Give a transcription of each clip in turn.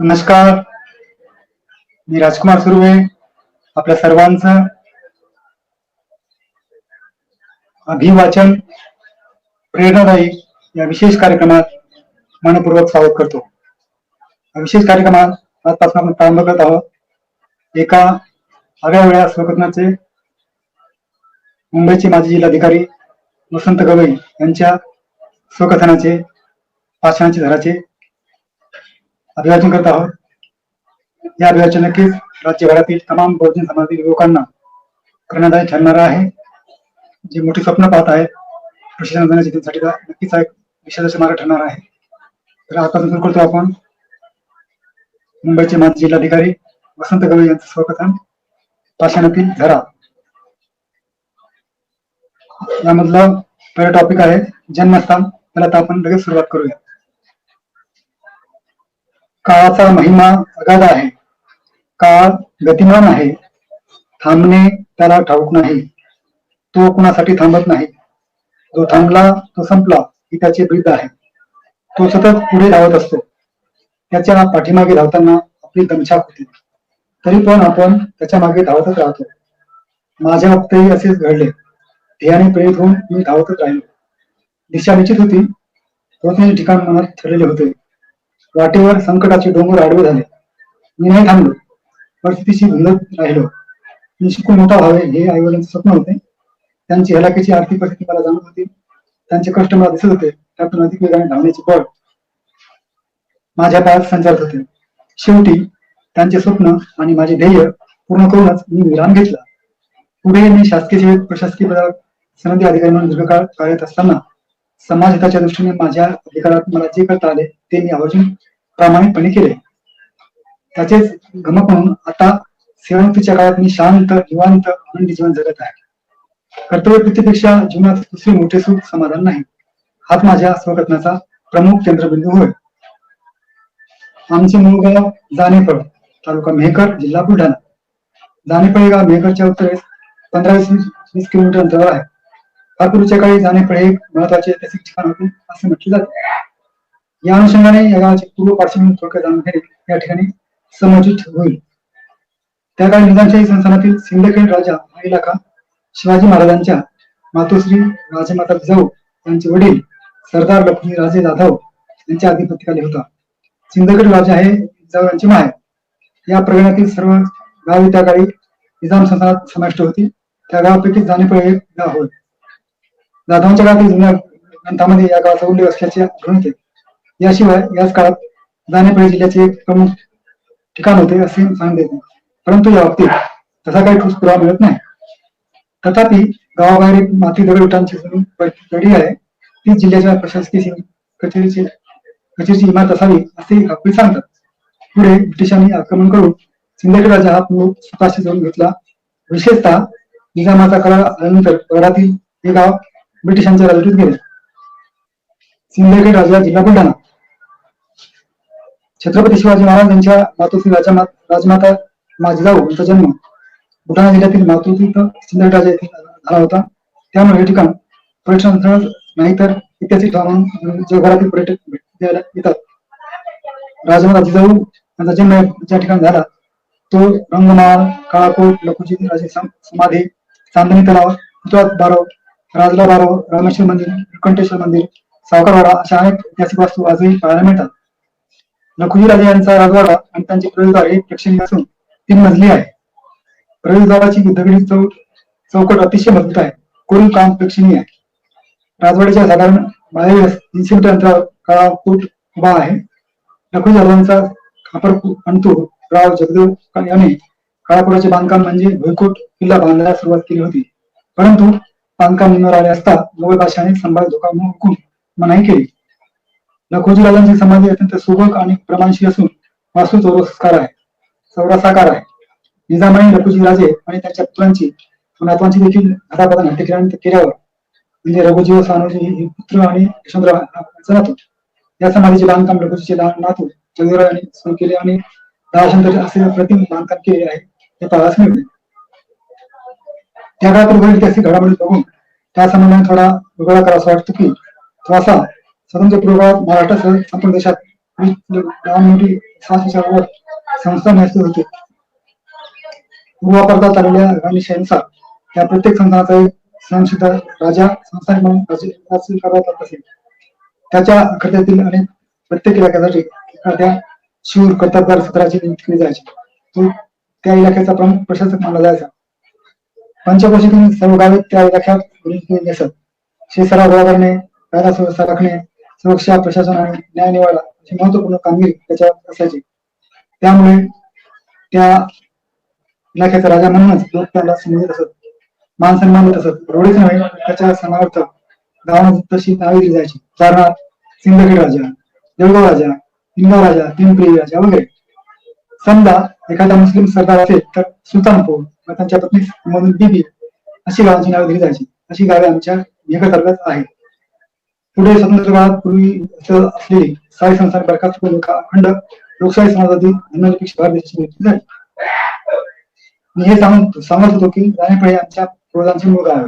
नमस्कार. मी राजकुमार सुर्वे आपल्या सर्वांचं अभिवाचन प्रेरणादायी या विशेष कार्यक्रमात मनपूर्वक स्वागत करतो. विशेष कार्यक्रमात आजपासून आपण प्रारंभ करत आहोत. एका आगळ्या वेळा स्वकथनाचे मुंबईचे माजी जिल्हाधिकारी वसंत गवई यांच्या स्वकथनाचे भाषणाचे धराचे अभिवाचन करत आहोत. या अभिवाचन नक्कीच राज्यभरातील तमाम बहुजन समाजातील लोकांना प्रेरणादायी ठरणार आहे. जे मोठी स्वप्न पाहत आहेत प्रशिक्षण देण्यासाठी नक्कीच एक विषयाचा मार्ग ठरणार आहे. तर आता सुरू करतो आपण. मुंबईचे माजी जिल्हाधिकारी वसंत गवई यांचं स्वकथन पाषाणातील धरा. यामधलं पहिलं टॉपिक आहे जन्मस्थान. त्याला आता आपण लगेच सुरुवात करूया. काळाचा महिमा अगाध आहे. काळ गतिमान आहे. थांबणे त्याला ठाऊक नाही. तो कुणासाठी थांबत नाही. जो थांबला तो संपला ही त्याची ब्रीद आहे. तो सतत पुढे धावत असतो. त्याच्या पाठीमागे धावताना आपली दमछाक होती. तरी पण आपण त्याच्यामागे धावतच राहतो. माझ्या बाबतीतही असेच घडले. ध्येयाने प्रेरित होऊन मी धावतच राहिलो. दिशा निश्चित होती. पोहोचण्याचे ठिकाण मनात ठरलेले होते. वाटेवर संकटाचे डोंगर आडवे झाले. मी नाही थांबलो. परिस्थितीशी झुंजत राहिलो. मी शिकून मोठा व्हावे हे आई वडिलांचे स्वप्न होते. त्यांची हलाखीची आर्थिक परिस्थिती मला जाणत होती. त्यांचे कष्ट मला दिसत होते. त्यातून अधिक वेगाने धावण्याचे बळ माझ्या पायात संचारत होते. शेवटी त्यांचे स्वप्न आणि माझे ध्येय पूर्ण करूनच मी विराम घेतला. पुढे मी शासकीय सेवेत प्रशासकीय पदावर सनदी अधिकारी म्हणून दीर्घकाळ कार्यरत असताना समाज हिताच्या दृष्टीने माझ्या अधिकारात मला जे करता आले ते मी आवर्जून प्रामाणिकपणे केले. त्याचेच गमक म्हणून आता सेवानिवृत्तीच्या काळात मी शांत निवांत आनंदी जीवन जगत आहे. कर्तव्यवृत्तीपेक्षा जीवनात दुसरे मोठे सुख समाधान नाही. हाच माझ्या स्वकथनाचा प्रमुख केंद्रबिंदू होय. आमचे मूळ गाव जानेफळ तालुका मेहकर जिल्हा बुलढाणा. जानेफळ हे गाव मेहकरच्या उत्तरेस पंधरा वीस वीस किलोमीटर अंतरावर आहे. फारपूरच्या काळी जानेफळ हे महत्त्वाचे ऐतिहासिक ठिकाण होते असे म्हटले जाते. या अनुषंगाने या गावाची पूर्व पार्श्वभूमी थोडक्यात जाणून घेणे या ठिकाणी समर्जित होईल. त्या काळी निजामशाही संस्थानातील सिंदखेड राजा हा इलाका शिवाजी महाराजांच्या मातोश्री राजमाता जिजाऊ यांचे वडील सरदार लक्ष्मी राजे जाधव यांच्या अधिपत्याखाली होता. सिंदखेड राजा हे जिजाऊ यांचे माय. या प्रगणातील सर्व गावे त्या काळी निजाम संस्थानात समाविष्ट होती. त्या गावापैकी जाणेपळ एक गाव होय. जाधवांच्या काळातील जुन्या ग्रंथामध्ये या गावाचा उल्लेख असल्याचे आढळून येते. याशिवाय याच काळात जानेपळी जिल्ह्याचे एक प्रमुख ठिकाण होते असे सांगता येते. परंतु या बाबतीत तसा काही ठोस पुरावा मिळत नाही. तथापि गावाबाहेर एक माती दगड विटांची आहे. ती जिल्ह्याच्या प्रशासकीय कचेरीची कचेरीची इमारत असावी असे आपले सांगतात. पुढे ब्रिटिशांनी आक्रमण करून सिंदखेड राजा हा मूळ स्वतःशी जोडून घेतला. विशेषतः निजामाचा करार आल्यानंतर गडातील हे गाव ब्रिटिशांच्या राजवटीत गेले. सिंदखेड राजा जिल्हा बुलढाणा छत्रपती शिवाजी महाराज यांच्या मातोश्री राजा राजमाता माझिजाऊ यांचा जन्म बुलढाणा जिल्ह्यातील मातृ इथं येथे झाला होता. त्यामुळे हे ठिकाण पर्यटन स्थळ नाही तर ऐतिहासिक ठिकाण म्हणून जगभरातील पर्यटक भेट द्यायला येतात. राजमाता जिजाऊ यांचा जन्म ज्या ठिकाणी झाला तो रंगमाळ काळाकोट लखुजी राजे समाधी चांदणी तलाव पुतळा बारव राजला बारव रामेश्वर मंदिर कंटेश्वर मंदिर सावकारवाडा अशा अनेक ऐतिहासिक वास्तू आजही पाहायला मिळतात. लखुजी राजे यांचा राजवाडा आणि त्यांचे प्रवेशद्वार हे प्रेक्षणीय असून तीन मजली आहे. प्रवेशद्वाराची दगडी चौ चौकट अतिशय मजबूत आहे. कोरीव काम प्रेक्षणीय आहे. राजवाड्याच्या साधारण तीनशे मीटर अंतरावर काळा फूट उभा आहे. लखुजी राजांचा खापर अंतू राव जगदेव यांनी काळापुराचे बांधकाम म्हणजे भुईकोट किल्ला बांधायला सुरुवात केली होती. परंतु बांधकाम निम्यावर आले असता मुघल बादशाने संभाजी धोका हुकून मनाई केली. लखोजी राजांची समाधी अत्यंत सुबक आणि प्रमाणशी असून वास्तू चौरस्कार आहे. चौरसाकार आहे. निजामाने लखुजी राजे आणि त्यांच्या पुत्रांची नातवांची देखील घरापासून हत्या केल्यावर म्हणजे रघुजी व सानोजी हे पुत्र आणि यशवंतराव नातू. या समाधीचे बांधकाम रघुजीचे लहान नातू जगदेवराव यांनी सुरू केले आणि दहाशंतर असे प्रतिम बांधकाम केले आहे. हे पाहायला मिळते. त्या काळातील वरील ऐतिहासिक घडामोडी बघून त्या संबंधाने थोडा वेगळा करावा वाटतो की थोडासा स्वतंत्र पूर्वकाळात महाराष्ट्रासह संपूर्ण देशात मोठी सहाशेच्या संस्था नसते होते. पूर्वापारतात आलेल्या राणीशाहीनुसार त्या प्रत्येक संस्थानाचा एक स्वयंसिद्ध राजा संस्थानिक म्हणून राज्य- असे. त्याच्या अखत्यातील अनेक प्रत्येक इलाक्यासाठी एखाद्या शूर कर्तबगार सत्राची नियुक्ती केली जायची. तो त्या इलाक्याचा प्रमुख प्रशासक मानला जायचा. पंचकोशीतून सर्व गावे त्या इलाक्यात विलीन असत. शेसरा सराव गोळा करणे कायदा सुव्यवस्था राखणे सुरक्षा प्रशासन आणि न्याय निवाडा अशी महत्त्वपूर्ण कामगिरी त्याच्या असायची. त्यामुळे त्या इलाख्याचा राजा म्हणूनच लोक त्याला समजत असत मान सन्मान देत असत. एवढेच नव्हे त्याच्या सणार्थ गावात तशी नावे दिली जायची. उदाहरणार्थ सिंदखेड राजा देवगाव राजा हिंगणा राजा पिंपरी राजा वगैरे. समजा एखादा मुस्लिम सरदार असेल तर सुलतानपूर त्यांच्या पत्नी मधून अशी गावांची नावे दिली जायची. अशी गावे आमच्या मेघतालुक्यात आहेत. पुढे स्वतंत्र काळात पूर्वी असलेली साई संस्थान बरखास्त करून अखंड लोकशाही समाजातील धर्मनिरपेक्ष भारत देशाची निर्मिती झाली. मी हे सांगत सांगत होतो की राणेपळे आमच्या पूर्वजांचे मूळ गाव आहे.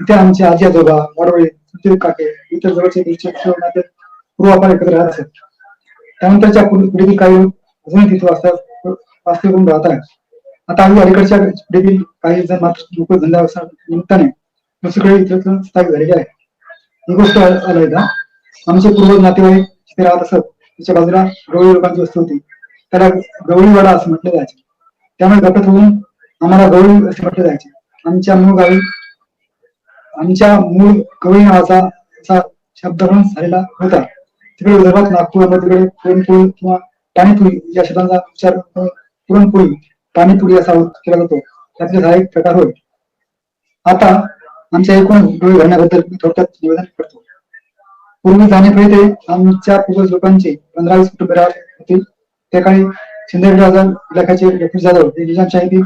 इथे आमचे आजी आजोबा वाडवळे सुधीर काके इतर जवळचे नाते पूर्वापार एकत्र राहत असत त्यानंतरच्या पिढीतील काही लोक अजूनही तिथे वास्तव वास्तव करून राहत आहेत. आता आम्ही अलीकडच्या पिढीतील काही जण मात्र धंदा व्यवसाय निमित्ताने दुसरीकडे इतर स्थायिक झालेले आहे ही गोष्ट का? आमचे पूर्वज नातेवाईक जिथे राहत असत त्याच्या बाजूला गवळी लोकांची वस्ती होती. त्याला गवळीवाडा असं म्हटलं जायचे. त्यामुळे गटत होऊन आम्हाला गवळी असे म्हटले जायचे. आमच्या मूळ गावी आमच्या मूळ गवळी नावाचा शब्द म्हणून झालेला होता. तिकडे विदर्भात नागपूर तिकडे पुरणपोळी किंवा पाणीपुरी या शब्दांचा उच्चार पुरणपोळी पाणीपुरी असा केला जातो. त्यातले हा एक प्रकार होय. आता आमच्या एकूण डोळे भरण्याबद्दल मी थोडक्यात निवेदन करतो. पूर्वी जाणे ते आमच्या पूर्वज लोकांचे पंधरा वीस कुटुंब होते. त्या काळी शिंदे राजा इलाख्याचे जाधव हे निजामशाही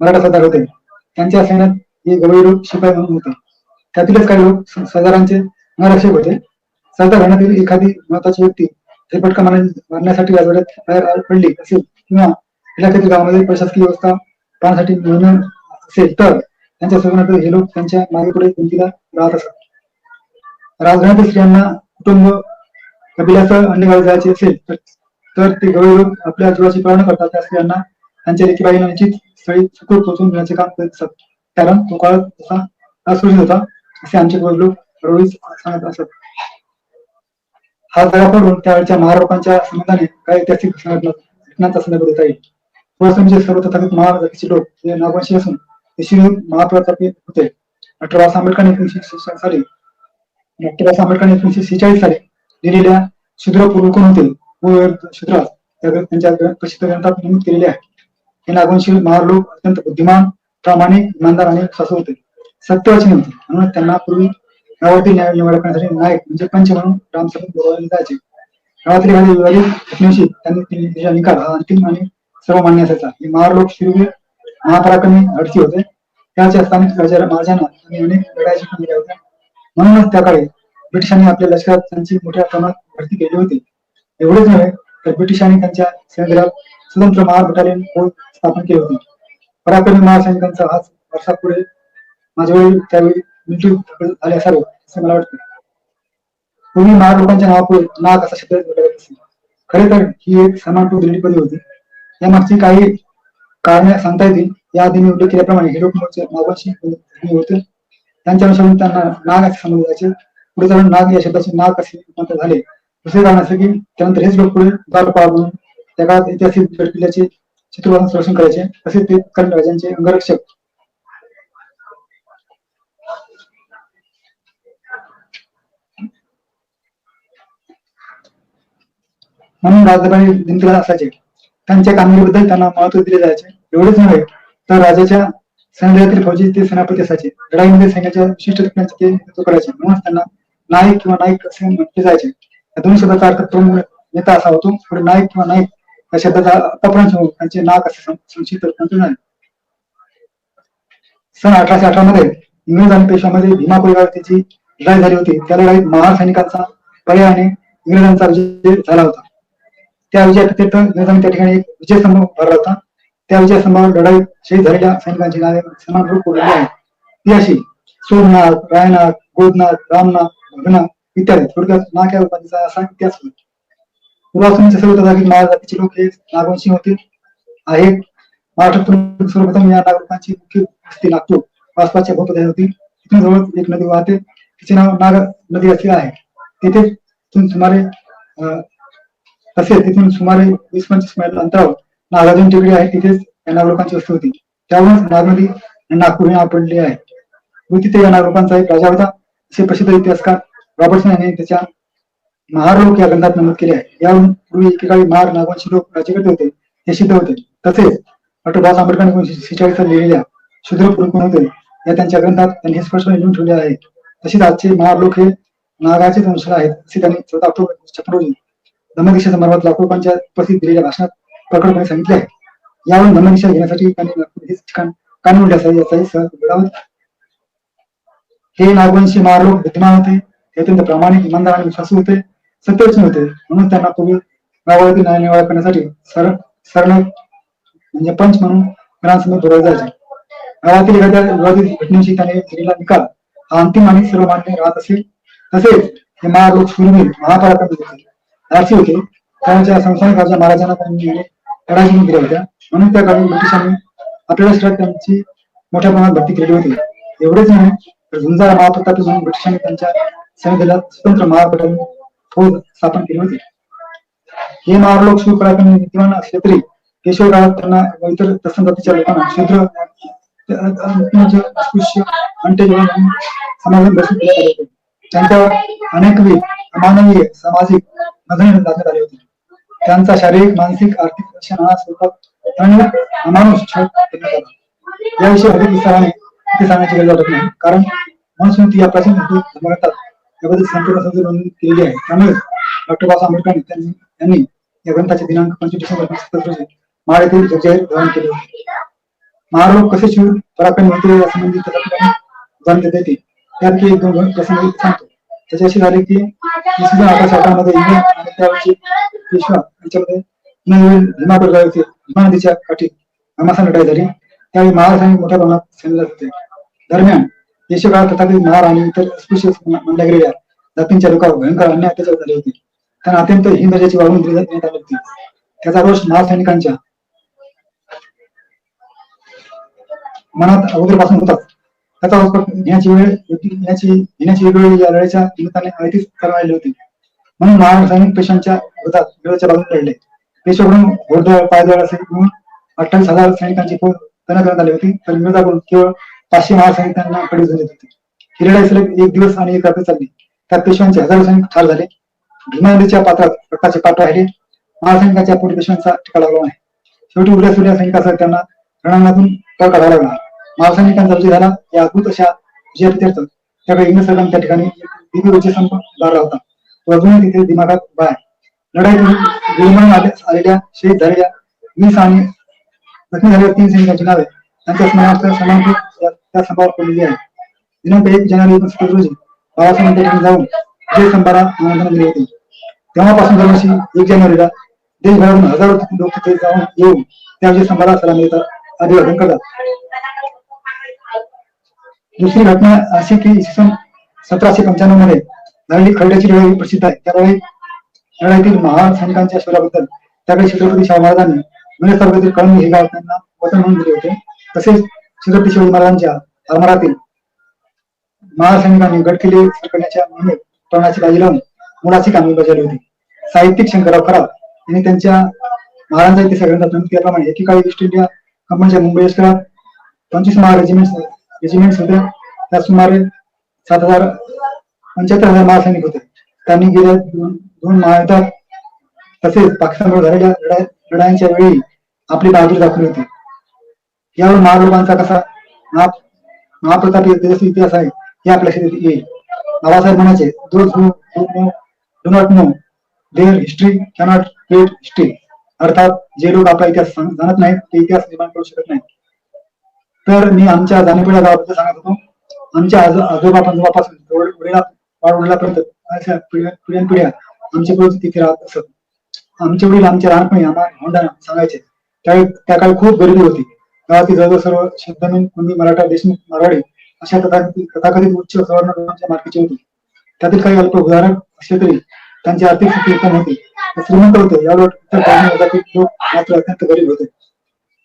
मराठा सरदार होते. त्यांच्या सैन्यात हे गवळी शिपाई म्हणून होते. त्यातीलच काही लोक सरदारांचे नरक्षक होते. सरदार घराण्यातील एखादी महत्वाची व्यक्ती हे पटका मारण्यासाठी राजवाड्यात बाहेर पडली असेल किंवा इलाख्यातील गावामध्ये प्रशासकीय व्यवस्था पाहण्यासाठी नियोजन असेल तर त्यांच्या सगळ्यांना हे लोक त्यांच्या मागे पुढे भिंतीला राहत असत. राजघराण्यातील स्त्रियांना कुटुंब कबिलाचं अन्य गावी जायचे असेल तर ते गवळी लोक आपल्या जीवाची पाळणा करतात. त्या स्त्रियांना त्यांच्या लेखीबाईंना निश्चित स्थळी सुखरूप पोहोचून देण्याचे काम करत असत. कारण तो काळ तसा असुरक्षित होता असे आमचे गवळी लोक रोज सांगत असत. हा जगा पडून त्यावेळच्या महारोपांच्या संबंधाने काही ऐतिहासिक घटना घटनांचा संदर्भ देता येईल. म्हणजे सर्व तथागत महाराजाचे लोक हे नागवंशी असून ते शिव महाप्रतापी होते. डॉक्टर बाबासाहेब आंबेडकर एकोणीशे शेहेचाळीस साली डॉक्टर बाबासाहेब आंबेडकर एकोणीशे सेहेचाळीस साली लिहिलेल्या शूद्र पूर्व होते. व शूद्रास त्यांच्या प्रसिद्ध ग्रंथात नमूद केलेले आहे. हे नागवंशी महार लोक अत्यंत बुद्धिमान प्रामाणिक इमानदार आणि सासू होते. सत्यवाची होते. म्हणून त्यांना पूर्वी गावातील न्याय निवड करण्यासाठी नायक म्हणजे पंच म्हणून रामसभेत बोलवले जायचे. गावातील एखाद्या विवादित घटनेशी त्यांनी निकाल हा अंतिम आणि सर्वमान्य असायचा. हे महार लोक शिरवे महापराक्रमी हडसी होते. त्याच्या स्थानिक राजा महाराजांना त्यांनी अनेक लढायची केल्या होत्या म्हणूनच त्या काळी ब्रिटिशांनी आपल्या लष्करात त्यांची मोठ्या प्रमाणात भरती केली होती. एवढेच नव्हे तर ब्रिटिशांनी त्यांच्या सैन्यात स्वतंत्र महार बटालियन फौज स्थापन केली होती. पराक्रमी महासैनिकांचा हाच वर्षात पुढे माझ्या वेळी त्यावेळी मिलिटरी झाले असावे असे मला वाटते. पूर्वी महार लोकांच्या नावापुढे नाग असा शब्द जोडला जात असे खरे तर ही एक समान दिलेली पदवी होती. यामागची काही कारण सांगता येतील. या आधी मी उल्लेख केल्याप्रमाणे हे लोक म्हणजे होते. त्यांच्या अनुसरून त्यांना नाग असे समजले जायचे. पुढे जाऊन नाग या शब्दाचे नाग असे रूपांतर झाले. दुसरे कारण असे की त्यानंतर हेच लोक पुढे द्वारपाल म्हणून त्या काळात ऐतिहासिक गड किल्ल्याचे चित्रवाहन संरक्षण करायचे. तसेच ते कर्ण राजांचे अंगरक्षक. म्हणून राजधानी भिंतीला असायचे. त्यांच्या कामगिरीबद्दल त्यांना महत्त्व दिले जायचे. एवढेच नव्हे तर राजाच्या सैन्यातील फौजी ते सेनापती असायचे. लढाईमध्ये सैन्याच्या विशिष्ट तुकड्यांचे ते नेतृत्व करायचे. म्हणूनच त्यांना नायक किंवा नाईक असे म्हटले जायचे. या दोन शब्दाचा अर्थ प्रमुख नेता असा होतो. पुढे नायक किंवा नाईक या शब्दाचा अपभ्रंश होऊन त्यांचे नाक असे सं- संक्षिप्त झाले. सन अठराशे अठरा मध्ये इंग्रज आणि पेशामध्ये भीमा कोळीवाडीची लढाई झाली होती. त्या लढाईत महार सैनिकांचा पर्यायाने इंग्रजांचा विजय झाला होता. त्या विजय इंग्रजांनी त्या ठिकाणी एक विजयस्तंभ भरला होता. त्या विजयस्तंभावर लढाईत शहीद झालेल्या सैनिकांची नावे समान रूप कोरलेली आहेत. ती अशी सोमनाथ रायनाथ गोदनाथ रामनाथ भगनाथ इत्यादी थोडक्यात नाक या उपाधीचा असा इतिहास होता. पूर्वासून जसं होतं की जातीचे लोक हे नागवंशी होते. आहेत महाराष्ट्रातून सर्वप्रथम या नागरिकांची मुख्य वस्ती नागपूर. आसपासच्या भूप्रदेशात होती. तिथून जवळ एक नदी वाहते. तिचे नाव नाग नदी असे आहे. तिथे सुमारे अं, तसेच तिथून सुमारे वीस पंचवीस मैल अंतरावर नागार्जुन टेकडी आहे तिथेच या नागरिकांची वस्ती होती. त्यावरूनच नागनदी नागपूर हे आपडले आहे. व तिथे या नागरिकांचा एक राजा होता. असे प्रसिद्ध इतिहासकार रॉबर्टसन यांनी त्याच्या महारोग या ग्रंथात नमूद केले आहे. यावरून पूर्वी एकेकाळी महार नागवंशी लोक राज्यकर्ते होते हे सिद्ध होते. तसेच डॉक्टर बाबा आंबेडकरांनी एकोणीशे सेहेचाळीस लिहिलेल्या शूद्र पुरुष कोण होते? या त्यांच्या ग्रंथात त्यांनी हे स्पष्ट लिहून ठेवले आहे. तसेच आजचे महार लोक हे नागाचे वंशज आहेत असे त्यांनी चौदा ऑक्टोबर छप्पन रोजी धम्मदीक्षा संदर्भात लाखो लोकांच्या उपस्थित दिलेल्या भाषणात प्रकटपणे सांगितले आहे. यावर धम्मदीक्षा घेण्यासाठी त्यांनी नागपूर हेच ठिकाण का निवडले असावे याचाही सहज उघडावा हे नागवंशी महालोक बुद्धिमान होते. हे अत्यंत प्रामाणिक इमानदार आणि विश्वासू होते. सत्यवचन होते. म्हणून त्यांना पूर्वी गावावरती न्याय निवाडा करण्यासाठी सर सरळ म्हणजे पंच म्हणून ग्रामसमोर बोलावले जायचे. गावातील एखाद्या विवादित घटनेशी त्याने दिलेला निकाल हा अंतिम आणि सर्वमान्य राहत असेल. तसेच हे महालोक शूरवीर महापराक्रम होते राशी होते. त्यांच्या संस्थानिक राजा महाराजांना त्यांनी लढाई केल्या होत्या म्हणून त्या काळी ब्रिटिशांनी आपल्या राष्ट्रात त्यांची मोठ्या प्रमाणात भरती केली होती. एवढेच नाही तर झुंजार महाप्रतापी म्हणून ब्रिटिशांनी त्यांच्या सैन्यदलात स्वतंत्र महापटाने फौज स्थापन केली होती. हे महालोक शिवपराक्रमी नीतिवान असले तरी केशव काळात त्यांना व इतर तत्सम जातीच्या लोकांना शूद्र अस्पृश्य अंटे समाजात बसून देण्यात त्यांच्यावर अनेकविध अमानवीय सामाजिक बंधने लादण्यात आली होती. त्यांचा शारीरिक मानसिक आर्थिक रक्षण हा स्वरूपात आणि अमानुष छळ करण्यात आला. याविषयी अधिक विस्ताराने इथे सांगण्याची गरज वाटत नाही. कारण मनुस्मृती या प्राचीन हिंदू धर्मग्रंथात याबद्दल संपूर्ण संधी नोंद केलेली आहे. त्यामुळे डॉक्टर बाबासाहेब आंबेडकरांनी त्यांनी यांनी या ग्रंथाचे दिनांक पंचवीस डिसेंबर एकोणीसशे सत्तर रोजी माळ येथील जगजाहीर धारण केले होते. महारोग कसे शिव पराक्रम होते यासंबंधी त्याचा ठिकाणी उदाहरण येते. त्यापैकी एक दोन प्रसंग सांगतो. त्याची अशी झाली की सन अठराशे अठरामध्ये इंग्लंड आणि त्यावेळची पेशवा यांच्यामध्ये गाव येथे भीमा नदीच्या काठी घमासान लढाई झाली. त्यावेळी महार सैनिक मोठ्या प्रमाणात सैन्य होते. दरम्यान पेशवे काळात तथाकथित महार आणि इतर अस्पृश्य मानल्या गेलेल्या जातींच्या लोकांवर भयंकर अन्याय अत्याचार झाले होते. त्यांना अत्यंत हीन दर्जाची वागणूक दिली जात- होती. त्याचा रोष महार सैनिकांच्या मनात अगोदरपासून होताच त्याचा वापर वेळ योग्य- येण्याची घेण्याची वेळ या लढ्याच्या निमित्ताने आयोजित करायला होती. म्हणून महार सैनिक पेशांच्या विरोधात वेळेच्या बाजून लढले. पेशवाकडून घोडदळ पायदळ असे मिळून अठ्ठावीस हजार सैनिकांची फौज तयार करण्यात आली होती. तर विरोधाकडून केवळ पाचशे महासैनिकांना कडे झाली होती. ही लढाई सलग एक दिवस आणि एक रात्र चालली. त्यात पेशवांचे हजारो सैनिक ठार झाले. भीमा नदीच्या पात्रात रक्ताचे पाठ राहिले. महासैनिकाच्या पोटी पेशवांचा टिका लागला नाही. शेवटी उड्या सुड्या सैनिकासह त्यांना रणांगातून पळ काढावा लागला. महासैनिकांचा विजय झाला. या अद्भुत अशा विजयाप्रित्यर्थ त्यावेळी इंग्रज सरकारने त्या ठिकाणी एक दिव्य विजय संप उभारला होता. तो अजूनही तिथे दिमागात उभा आहे. लढाईत गिरमन आलेल्या शहीद झालेल्या वीस आणि जखमी झालेल्या तीन सैनिकांची नावे त्यांच्या स्मरणार्थ समांकित त्या स्तंभावर पडलेली आहे दिनांक एक जानेवारी एकोणीसशे रोजी बाबासाहेब त्या ठिकाणी जाऊन जय स्तंभाला मानधन दिले होते. तेव्हापासून दरवर्षी एक जानेवारीला देशभरातून हजारो लोक तिथे जाऊन येऊन त्या विजय स्तंभाला सलामी देतात अभिवादन करतात. दुसरी घटना अशी की इसवी सन सतराशे पंच्याण्णवमध्ये झालेली खरड्याची लढाई प्रसिद्ध आहे. त्यावेळी लढाईतील महान सैनिकांच्या शौर्याबद्दल त्याकडे छत्रपती शाहू महाराजांनी जुन्या तालुक्यातील कळंबी हे गाव त्यांना वतन म्हणून दिले होते. तसेच छत्रपती शिवाजी महाराजांच्या आरमारातील महासैनिकांनी गड किल्ले सरकारण्याच्या मोहिमेत प्राणाची बाजी लावून मुलाची कामे बजावली होती. साहित्यिक शंकरराव खराब यांनी त्यांच्या महाराजांच्या इतिहास ग्रंथात नमूद केल्याप्रमाणे एकेकाळी ईस्ट इंडिया कंपनीच्या मुंबई लष्करात पंचवीस महा रेजिमेंट रेजिमेंट्स सध्या त्या सुमारे सात हजार पंच्याहत्तर हजार महासैनिक होते. त्यांनी गेल्या दोन दोन महायुद्धात तसेच पाकिस्तानवर झालेल्या लढाई लढायांच्या वेळी आपली बहादूरी दाखवली होती. यावर महालोकांचा कसा महाप्रताप महाप्रतापी इतिहास आहे हे आपल्या लक्षात येईल. बाबासाहेब म्हणायचे those do not know their history cannot create history अर्थात जे लोक आपला इतिहास जाणत नाहीत ते इतिहास निर्माण करू शकत नाहीत. तर मी आमच्या जाणीपुऱ्या गावाबद्दल सांगत होतो. आमच्या आजो आजोबा पंजोबापासून वडील- अशा पिढ्या पिढ्यान पिढ्या आमचे पूर्वज तिथे राहत असत. आमचे वडील आमच्या लहानपणी आम्हाला होंडाना सांगायचे त्यावेळी त्या काळी खूप गरिबी होती. गावातील जवळजवळ सर्व शेतजमीन कुंडी मराठा देशमुख मारवाडी अशा तथाकथित उच्च सवर्ण लोकांच्या मालकीची होती. त्यातील काही अल्प उदाहरण असले तरी त्यांची आर्थिक स्थिती उत्तम होती. श्रीमंत होते. यावर इतर ग्रामीण लोक मात्र अत्यंत गरीब होते.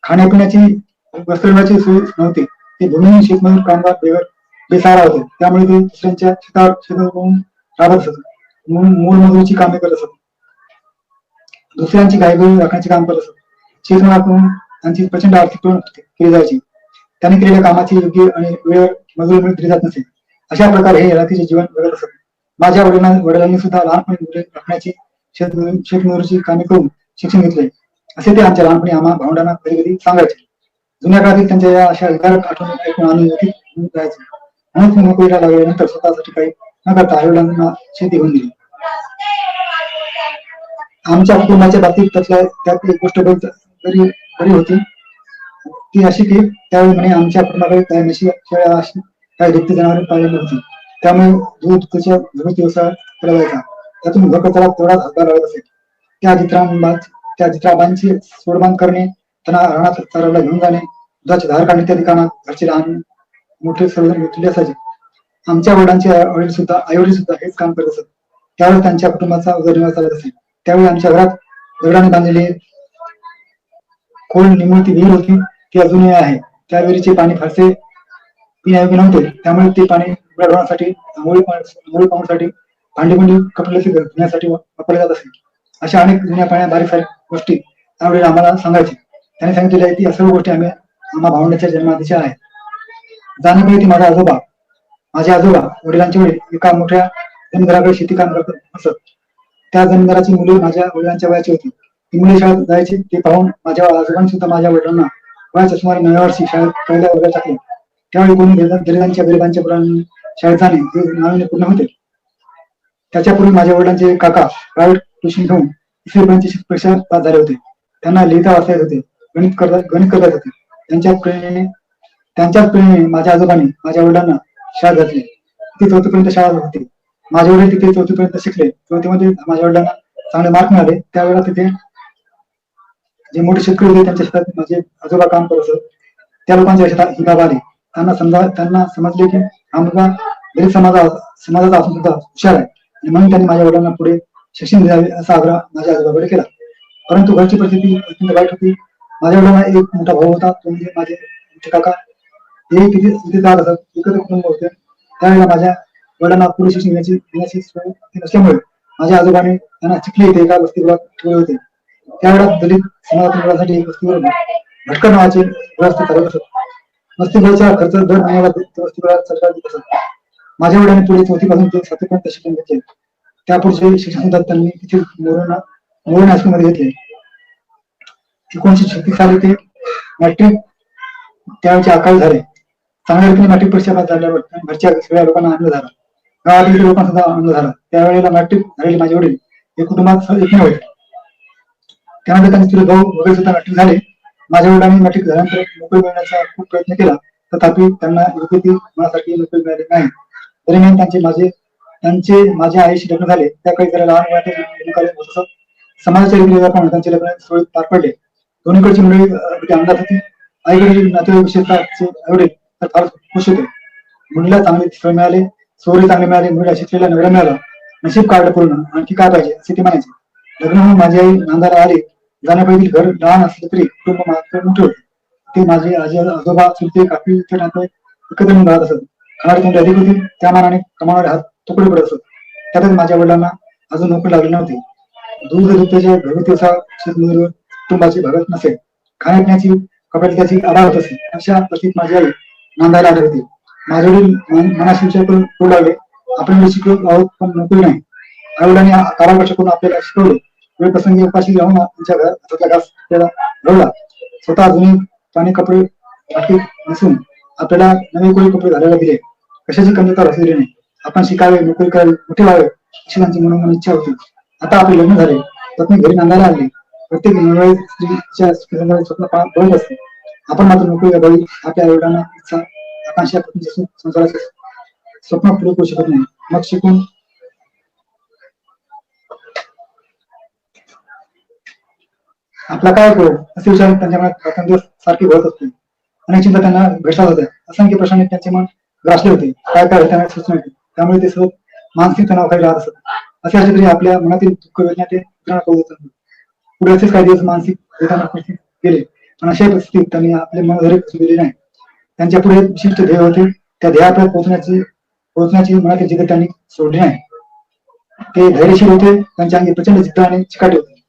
खाण्यापिण्याची वस्त्रविण्याची सोय नव्हती. ते भूमिहीन शेतमजूर कामगार बेगर बेसारा होते. त्यामुळे ते दुसऱ्यांच्या शेतावर शेतात राबत असत मूळ मूळ मजुरीची कामे करत असत दुसऱ्यांची गायगोळी राखण्याचे काम करत असत शेतमालाकडून त्यांची प्रचंड आर्थिक तोड केली जायची. त्यांनी केलेल्या कामाची योग्य आणि वेळेवर मजुरी मिळून दिली जात नसे. अशा प्रकारे हे रात्रीचे जीवन जगत असत माझ्या वडिलांना वडिलांनी सुद्धा लहानपणी मुले राखण्याची शेत शेतमजुरीची कामे करून शिक्षण घेतले. असे ते आमच्या लहानपणी आम्हा भावंडांना कधी कधी सांगायचे. जुन्या काळातील त्यांच्या या अशा विकारक आठवणी ऐकून आम्ही जायचो. म्हणून नोकरीला लागल्यानंतर स्वतःसाठी काही न करता आईवडिलांना शेती होऊन दिली आमच्या कुटुंबाच्या बाबतीत त्यातल्या त्यात एक गोष्ट बरी बरी होती. ती अशी की त्यावेळी म्हणे आमच्या कुटुंबाकडे काही म्हशी शेळ्या अशी काही रिक्त जनावरे पाळलेली होती त्यामुळे दूध त्याच्या घरगुती व्यवसाय केला त्यातून घर घरकचरा तेवढाच हातभार लागत असेल त्या जित्रांबा त्या जित्राबांची सोडबांध करणे त्यांना रानात चरायला घेऊन जाणे दुधाची धार काढणे इत्यादी कामात घरचे लहान मोठे सर्वजण घेतले असायचे. आमच्या वडिलांचे वडील सुद्धा आई वडील सुद्धा हेच काम करत असत. त्यावेळेस त्यांच्या कुटुंबाचा उदरनिर्वाह चालत असे. त्यावेळी आमच्या घरात दगडाने बांधलेली खोल निमुळती विहीर होती. ती अजूनही आहे. त्या विहिरीचे पाणी फारसे पिण्यायोग्य नव्हते. त्यामुळे ते पाणी उघडण्यासाठी आंघोळी आंघोळी पाहण्यासाठी भांडी कपडे धुण्यासाठी वापरले जात असे. अशा अनेक जुन्या पाण्या बारीक सारीक गोष्टी त्यावेळी आम्हाला सांगायचे. त्यांनी सांगितलेली आहे ती या सर्व गोष्टी आम्ही आम्हा भावंडाच्या जन्माधीच्या आहेत. जाणीव ती माझा आजोबा माझे आजोबा वडिलांचे वडील एका मोठ्या जमीनदाराकडे शेती काम करत असत. त्या जमीनदाराची मुले माझ्या वडिलांच्या वयाची होती. ती मुले शाळेत जायची ते पाहून माझ्या आजोबांनी सुद्धा माझ्या वडिलांना वयाच्या सुमारे नव्या वर्षी शाळेत पहिल्या वर्गात टाकले. त्यावेळी कोणी दलित- गरिबांच्या मुलांनी शाळेत जाणे हे नाविन्य पूर्ण होते. त्याच्यापूर्वी माझ्या वडिलांचे काका प्रायव्हेट ट्युशन घेऊन तिसरी पर्यंतची पास झाले होते. त्यांना लिहिता वाचता येत होते. गणित करता गणित करता होते त्यांच्या प्रेरणेने त्यांच्याच प्रेरणेने माझ्या आजोबांनी माझ्या वडिलांना शाळेत घातले. ती चौथीपर्यंत शाळा होते. माझे वडील तिथे चौथीपर्यंत शिकले. चौथीमध्ये माझ्या वडिलांना चांगले मार्क मिळाले. त्यावेळेला तिथे जे मोठे शेतकरी होते त्यांच्या शेतात माझे आजोबा काम करत होत. त्या लोकांच्या शेतात ही बाब आली. त्यांना समजा त्यांना समजले की हा मुलगा दलित समाजा समाजाचा असून सुद्धा हुशार आहे. आणि म्हणून त्यांनी माझ्या वडिलांना पुढे शिक्षण द्यावे असा आग्रह माझ्या आजोबाकडे केला. परंतु घरची परिस्थिती अत्यंत वाईट होती. माझ्या वडिलांना एक मोठा भाऊ होता. तो म्हणजे माझे मोठे काका. हे तिथे तिथे जात असत एकत्र कुटुंब होते. त्यावेळेला माझ्या वडिलांना पुढे शिक्षण घेण्याची घेण्याची सोय नसल्यामुळे माझ्या आजोबाने त्यांना चिखली येथे एका वस्तीगृहात ठेवले होते. त्यावेळेला दलित समाजातील मुलांसाठी एक वस्तीगृह भटकर नावाचे व्यवस्था चालत असत. वस्तीगृहाचा खर्च दर महिन्याला वस्तीगृहात सरकार देत असत. माझ्या वडिलांनी पुढे चौथीपासून ते सातवीपर्यंत शिक्षण घेतले. त्यापुढचे शिक्षण सुद्धा त्यांनी तिथे मोरणा मोरण हायस्कूलमध्ये घेतले. एकोणीशे छत्तीस साली ते मॅट्रिक त्यावेळेचे अकाल झाले. चांगल्या रीतीने मॅट्रिक परीक्षा पास झाल्यावर घरच्या सगळ्या लोकांना आनंद झाला. गावातील लोकांना सुद्धा आनंद झाला. त्यावेळेला मॅट्रिक झालेले माझे वडील हे कुटुंबात एकमेव होते. त्यानंतर त्यांचे चुलत भाऊ वगैरे सुद्धा मॅट्रिक झाले. माझ्या वडिलांनी मॅट्रिक झाल्यानंतर नोकरी मिळण्याचा खूप प्रयत्न केला. तथापि त्यांना योग्य ती मनासारखी नोकरी मिळाली नाही. दरम्यान त्यांचे माझे त्यांचे माझ्या आईशी लग्न झाले. त्या काही जरा लहान वयातच समाजाच्या रीतीने त्यांचे लग्न सुरळीत पार पडले. दोन्हीकडची मंडळी अगदी आनंदात होती. नातेवाईक विशेषतः एवढे तर फार खुश होते. मुलीला चांगले स्थळ मिळाले सोयरे चांगले मिळाले मुलीला शिकलेला नवरा मिळाला. नशीब काढलं पूर्ण आणखी काय पाहिजे? असे ते म्हणायचे. लग्न म्हणून माझी आई नांदाला आले. जाण्यापैकी घर लहान असले तरी कुटुंब माझ्याकडे मोठे होते. ते माझे आजी आजोबा चुलते काकी नाते एकत्र येऊन राहत असत. खाणारे त्यांची अधिक होती. त्या मानाने कमावणारे हात तुकडे पडत असत. त्यातच माझ्या वडिलांना अजून नोकरी लागली नव्हती. दूध दुधाच्या घरगुती असा कुटुंबाची भागत नसे खाण्यापिण्याची कपड्याची त्याची अभाव होत असे अशा परिस्थितीत माझी आई नांदायला आली होती. माझे वडील मनाशी विचार करून बोलावले लागले आपण शिकलो आहोत पण नोकरी नाही. आईवडिलांनी कारावर्ष करून आपल्याला शिकवले. वेळ प्रसंगी उपाशी राहून त्यांच्या घर हातातला घास आपल्याला घडवला स्वतः जुनी पाणी कपडे फाटके नसून आपल्याला नवे कोळी कपडे घालायला दिले. कशाची कमतरता भासलेली नाही. आपण शिकावे नोकरी करावे मोठे व्हावे अशी त्यांची मनोमन इच्छा होती. आता आपले लग्न झाले. पत्नी घरी नांदायला आले. प्रत्येक निर्णय स्त्रीच्या सुखसंवादाचे स्वप्न बंद असते. आपण मात्र नोकरी करावी आपल्या आईवडिलांना इच्छा आकांक्षा पत्नीच्या संसाराचे स्वप्न पुढे करू शकत नाही. मग शिकून आपला काय करू असे विचार त्यांच्या मनात रात्रंदिवस सारखे भरत असते. अनेक चिंता त्यांना भेटतात होत्या. असंख्य प्रश्नाने त्यांचे मन ग्रासले होते. काय काय त्यांना सुचत नव्हते. त्यामुळे ते सतत मानसिक तणाव काही राहत असत. असे असले तरी आपल्या मनातील दुःख वेदना ते इतरांना कळू पुढ्याचेच काही दिवस मानसिक वेदना गेले पण अशा परिस्थितीत त्यांनी आपले मन धैर्य खचू नाही. त्यांच्या पुढे विशिष्ट ध्येय होते. त्या ध्येयापर्यंत पोहोचण्याची पोहोचण्याची मनातील जिद्द त्यांनी सोडली नाही. ते धैर्यशील होते. त्यांच्या अंगी प्रचंड जिद्द आणि चिकाटी होते.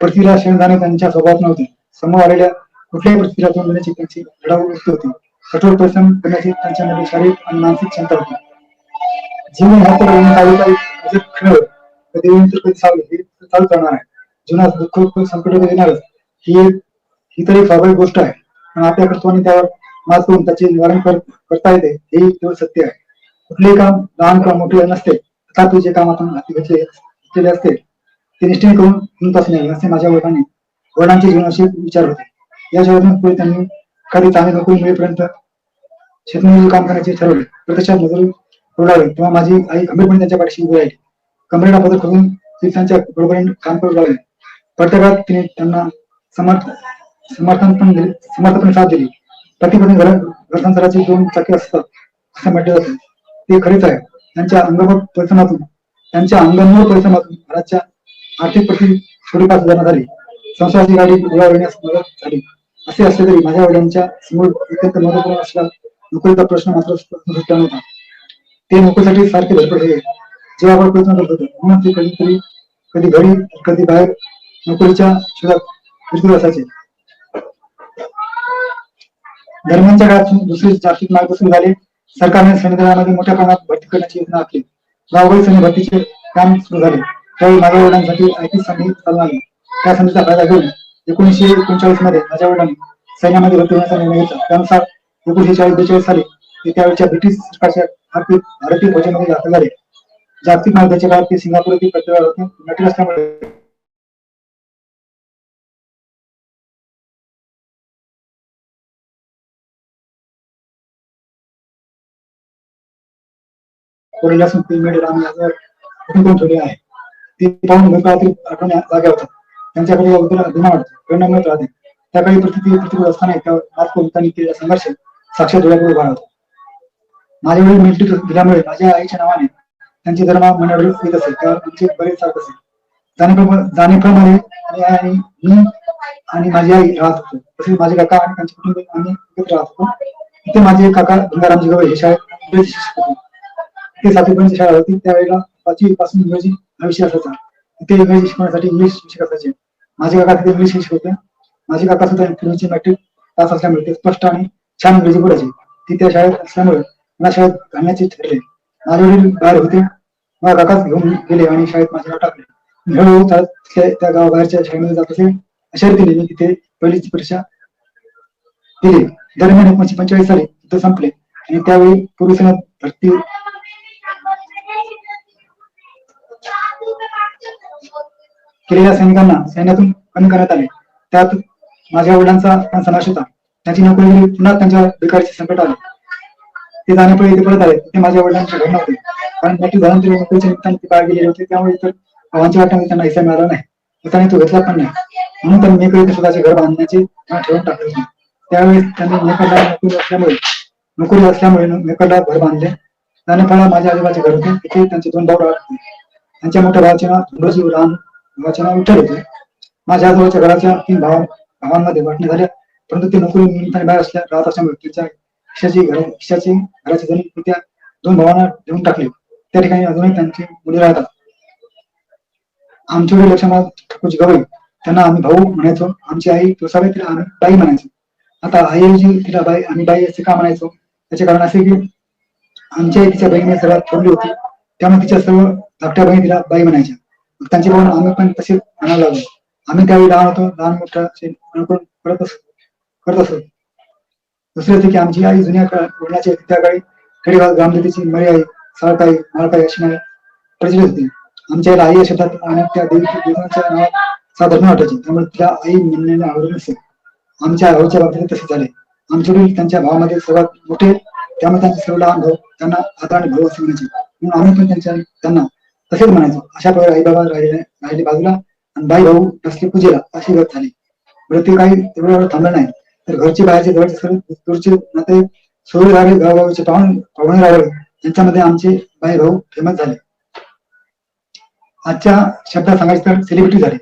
पृथ्वीला क्षण जाणे त्यांच्या स्वभावात नव्हते. समोर आलेल्या कुठल्याही परिस्थितीला तोंड देण्याची त्यांची लढाऊ वृत्ती होती. कठोर परिश्रम करण्याची त्यांच्यामध्ये शारीरिक आणि मानसिक क्षमता होती. जीवन हा तर काही खेळ कधी कधी हे तर चालू करणार आहे. जीवनात दुःख संकट येणार येणारच ही एक ही तरी स्वाभाविक गोष्ट आहे. पण आपल्या कर्तव्याने त्यावर मात करून त्याचे निवारण करता येते हे केवळ सत्य आहे. कुठलेही काम लहान किंवा मोठे नसते. तथापि जे काम आपण हाती घेतले असते ते निष्ठेने करून हिंमत नाही असे माझ्या वडिलांनी वडिलांचे जीवनाशी विचार होते. या जीवनात पुढे त्यांनी एखादी चांगली नोकरी मिळेपर्यंत शेतमजूर काम करण्याचे ठरवले. प्रत्यक्षात मजुरी रोडावे तेव्हा माझी आई गंभीरपणे त्यांच्या पाठीशी उभी राहिली. कमरेला बदल करून ती त्यांच्या बरोबरीने काम करू लागले. पडत्या तिने त्यांना समर्थ समर्थन पण दिले समर्थपणे साथ दिली. पती घर घरसंसाराची दोन चाकी असतात असं म्हटले जाते. ते खरेच आहे. त्यांच्या अंगभर परिश्रमातून त्यांच्या अंगभर परिश्रमातून घराच्या आर्थिक परिस्थिती थोडीफार सुधारणा झाली. संसाराची गाडी उडवण्यास मदत झाली. असे असले तरी माझ्या वडिलांच्या समोर अत्यंत महत्त्वपूर्ण असला नोकरीचा प्रश्न मात्र सुटला नव्हता. ते नोकरीसाठी सारखे धडपड हे जेव्हा आपण प्रयत्न करत होतो म्हणून ते कधीतरी कधी घरी कधी बाहेर नोकरीच्या शोधात फिरत असायचे दरम्यानच्या काळात दुसरे जागतिक मार्ग सुरू झाले. सरकारने सैन्यदलामध्ये मोठ्या प्रमाणात भरती करण्याची योजना आखली. गावोगावी सैन्य भरतीचे काम सुरू झाले. त्यावेळी माझ्या वडिलांसाठी आयटी संधी चालू आली त्या संधीचा फायदा घेऊन एकोणीशे एकोणचाळीसमध्ये माझ्या वडिलांनी सैन्यामध्ये भरती होण्याचा निर्णय घेतला. त्यानुसार एकोणीशे चाळीस बेचाळीस साली ते त्यावेळच्या ब्रिटिश सरकारच्या आर्थिक भारतीय फौजेमध्ये दाखल झाले. जागतिक मार्गाच्या काळात ते सिंगापूर येथील कर्तव्यावर होते नटील असल्यामुळे कोरेला सुट्टी मिळेल आणि यावर कुठून ठेवले आहे. ते पाहून भूकाळातील आठवणी जाग्या होतात त्यांच्याकडे याबद्दल अभिमान वाटतो परिणाम मिळत राहते त्याकडे काही प्रतिकूल असताना त्यावर मात करून केलेला संघर्ष साक्षात डोळ्यापुढे उभा राहतो. माझ्या वडील मिलिटरी दिल्यामुळे माझ्या आईच्या नावाने त्यांची धर्म मंडळ येत असेल त्यावर आमचे बरेच चालत असेल जाणीवप्रमाणे आणि आई आणि मी आणि माझी आई राहत होतो. तसेच माझे काका आणि त्यांचे कुटुंब आम्ही एकत्र राहत होतो. इथे माझे काका गंगारामजी गवळे हे शाळेत इंग्रजी शिक्षक होते ते सातवीपर्यंत शाळा होती? त्यावेळेला पाचवी पासून इंग्रजी हा विषय असायचा. ते इंग्रजी शिकवण्यासाठी इंग्लिश शिक्षक असायचे. माझे काका तिथे इंग्लिश शिक्षक होते. माझे काका सुद्धा पूर्वीचे मॅट्रिक पास असल्यामुळे ते स्पष्ट आणि छान इंग्रजी बोलायचे. ती त्या शाळेत असल्यामुळे मला शाळेत घालण्याचे ठरले. माझे वडील बाहेर होते. मला काकाच घेऊन गेले आणि शाळेत माझे नाव टाकले. हळूहळू त्या गावाबाहेरच्या शाळेमध्ये जात असे. अशा रीतीने मी तिथे पहिलीची परीक्षा दिली. दरम्यान एकोणीशे पंचेचाळीस साली युद्ध संपले. आणि त्यावेळी पूर्व सैन्यात भरती केलेल्या सैनिकांना सैन्यातून कमी करण्यात आले. त्यात माझ्या वडिलांचा पण समावेश होता. त्यांची नोकरी गेली पुन्हा त्यांच्या बेकारचे संकट आले. ते जाण्यापुढे इथे परत आले. ते माझ्या वडिलांचे घर नव्हते. कारण मोठी झाल्यानंतर नोकरीच्या निमित्ताने ते बाहेर गेलेले होते. त्यामुळे इतर भावांच्या वाट्यामध्ये त्यांना हिस्सा मिळाला नाही. त्याने तो घेतला पण नाही. म्हणून त्यांनी मेकडे स्वतःचे घर बांधण्याचे ठेवून टाकले होते त्यावेळेस त्यांनी मेकडला नोकरी असल्यामुळे नोकरी असल्यामुळे मेकडला घर बांधले. जाणेफळा माझ्या आजोबाचे घर होते. तिथे त्यांचे दोन भाऊ राहत होते. त्यांच्या मोठ्या भावाचे नाव धुंडोजी राम भावाचे नाव विठ्ठल होते माझ्या आजोबाच्या घराच्या तीन भावा भावांमध्ये वाटणे झाल्या. परंतु ते नोकरी निमित्ताने बाहेर असल्या राहत असल्यामुळे मृत्यूच्या खिशाची घर खिशाची घराची जमीन त्या दोन भावांना देऊन टाकले. त्या ठिकाणी अजूनही त्यांची मुले राहतात. आमच्याकडे लक्षात ठाकूरची गवई. त्यांना आम्ही भाऊ म्हणायचो. आमची आई तुळसाबाई तिला आम्ही बाई म्हणायचो. आता आई तिला बाई आम्ही बाई असे का म्हणायचो? त्याचे कारण असे की आमच्या आई तिच्या बहिणीने सर्वात थोरली होती. त्यामुळे तिच्या सर्व धाकट्या बहिणी तिला बाई म्हणायच्या. त्यांची भावना आम्ही पण तसे आणायला लागलो. आम्ही त्यावेळी लहान होतो लहान मोठ्या करत असतो करत असतो. दुसरे होते की आमची आई जुन्या काळात वडिलाची होती त्या ग्रामदेवीची मरी आई साळकाई माळकाई अशी मला प्रचलित होती. आमच्या आईला आई या शब्दात आणि त्या देवीच्या देवांच्या नावात साधर्म्य वाटायचे. त्यामुळे तिला आई म्हणण्याने आवडत नसे. आमच्या भाऊच्या बाबतीत तसे झाले. आमचे वडील त्यांच्या भावामध्ये सर्वात मोठे त्यामुळे त्यांचे सर्व लहान भाऊ त्यांना आदराने भाऊ असे म्हणायचे. म्हणून आम्ही पण त्यांच्या त्यांना तसेच म्हणायचो. अशा प्रकारे आई बाबा राहिले राहिले बाजूला आणि बाई भाऊ नसले पूजेला अशी गत झाली मृत्यू काही तेवढ्या वेळ थांबलं नाही. तर घरचे बाहेरचे जवळचे सर्व दूरचे नाते सोयरे राहिले गावगावचे पाहुण पाहुणे राहिले. यांच्यामध्ये आमचे बाई भाऊ फेमस झाले. आजच्या शब्दात सांगायचे तर सेलिब्रिटी झाले.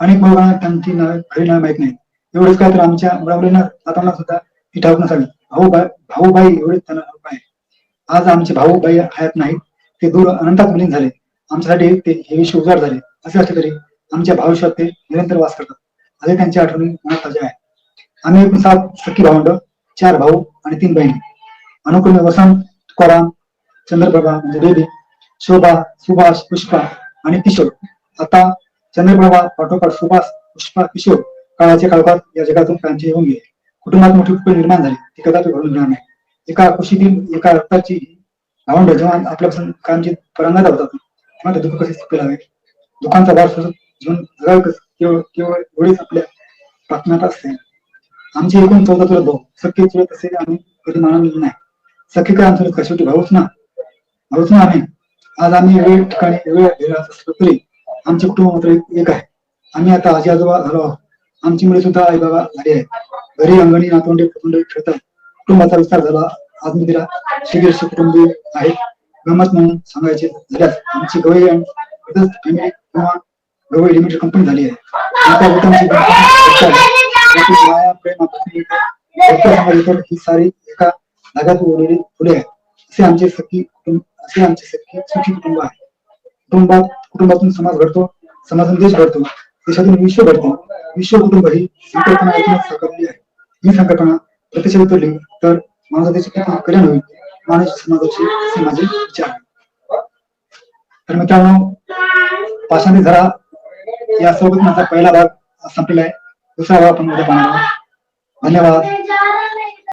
अनेक मुलांना त्यांची नावे खरी नावे माहीत नाही एवढंच काय तर आमच्या मुलामुलींना नातांना सुद्धा ही ठाऊक नसावी. भाऊ बाई भाऊ बाई एवढेच त्यांना ठाऊक आहे. आज आमचे भाऊ बाई हयात नाही ते दूर अनंतात विलीन झाले. आमच्यासाठी ते हे विश्व उजाड झाले. असे असले तरी आमच्या भाविष्यात ते निरंतर वास करतात. असे त्यांच्या आठवणी मनात ताज्या आहे आम्ही एकूण सात सखी भावंड चार भाऊ आणि तीन बहिणी. अनुक्रमे वसंत तुकाराम चंद्रप्रभा म्हणजे देवी शोभा सुभाष पुष्पा आणि किशोर. आता चंद्रप्रभा पाठोपाठ सुभाष पुष्पा किशोर काळाच्या काळपात या जगातून त्यांचे येऊन गेले. कुटुंबात मोठी कुटुंब निर्माण झाली. ती कदापि घडून येणार नाही. एका कुशीतील एका रक्ताची भावंड जेव्हा आपल्यापासून कांची परांगात होतात तेव्हा ते दुःख कसे सुखे लावे दुःखांचा भार सोडून जीवन जगावे कसं? केवळ केवळ एवढेच आपल्या प्रार्थनात असते. आमची एकूण चौदा तुला भाऊ. सख्खे चुलत असे आम्ही कधी मानले नाही. सख्खे काय आमचं शेवटी भाऊच ना? भाऊच ना आम्ही. आज आम्ही वेगवेगळ्या ठिकाणी वेगवेगळ्या घरी असलो तरी आमचे कुटुंब मात्र एक आहे. आम्ही आता आजी आजोबा झालो आहोत. आमची मुले सुद्धा आई बाबा झाली आहेत. घरी अंगणी नातोंडे कुटुंबे खेळतात कुटुंबाचा विस्तार झाला. आज मी तिला शिबिरचे कुटुंबीय आहेत. गमत म्हणून सांगायचे झाल्यास आमची गवई आणि किंवा गवई लिमिटेड कंपनी झाली आहे. आता ही सारी एका धाग्यात ओढलेली फुले आहेत. असे आमचे सखी कुटुंब असे आमचे सखी सुखी कुटुंब आहे. कुटुंबात कुटुंबातून समाज घडतो समाजातून देश घडतो देशातून विश्व घडतो. विश्व कुटुंब ही संकल्पना एकूणच साकारली आहे. ही संकल्पना प्रत्यक्ष उतरली तर माणसाचे कल्याण होईल. मानव समाजाचे असे विचार. आहेत. तर मित्रांनो पाषाणी झरा या सोबत माझा पहिला भाग संपलेला आहे. दुसरा भाग आपण उद्या पाहणार धन्यवाद.